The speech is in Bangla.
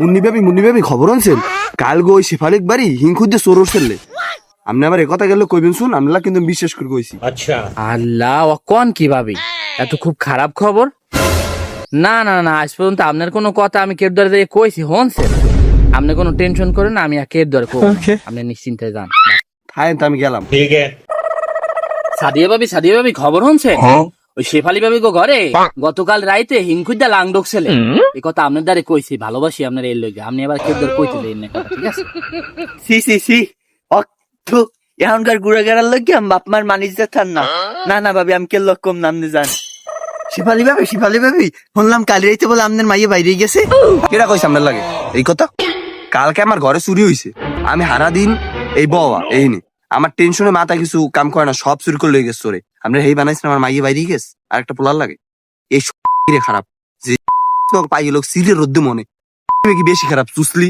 মুন্নি বেবি মুন্নি বেবি খবর আনছেন। কাল গো ওই শেফালিক বাড়ি হিংখুদ্দে চোর উঠছেলে আপনি আবার একথা গেলে কইবেন শুন আমরা কিন্তু বিশ্বাস করে কইছি। আল্লাহ ও কোন কীভাবে এত খুব খারাপ খবর? না না না আজ পর্যন্ত আপনার কোনো কথা আমি কের দ্বারে দিয়ে কইছি হনছে আপনি কোনো টেনশন করেন না আমি আর কের দ্বারে কব আপনি নিশ্চিন্তে যান। তো আমি গেলাম। সাদিয়া ভাবি সাদিয়া ভাবি খবর হনছে ওই শেফালি ভাবি গো ঘরে? গতকাল রাইতে হিংকুদ্দা লাং ঢুকছিলে এই কথা আপনার দ্বারে কইছি ভালোবাসি আপনার এই লগে আপনি এবার দ্বারে কইতে দেন না ঠিক আছে? সি সি সি। অর্থ এখনকার ঘুরে গেড়ার লোক আমি বাপ মার মানিস থান না। না না ভাবি আমি কে লোক কম নাম দিয়ে যান শিফালি ভাবি শিফালি ভাবি শুনলাম কালি রাইতে বলে আপনার মাইয়ে বাইরে গেছে। কেরা কইছে আপনার লাগে? এই কথা? কালকে আমার ঘরে চুরি হইছে। আমি হারা দিন এই বাবা এই নে। আমার টেনশনে মাথা কিছু কাম করে না সব চুরি করে লয়ে গেছে চোরে আমরা হেই বানাইছেন, আমার মাইয়ে বাইরে গেছে আর একটা পোলার লাগে। এই খারাপ? যে পাই লোক সিলের রোদ্দু মনে কি বেশি খারাপ, চুসলি?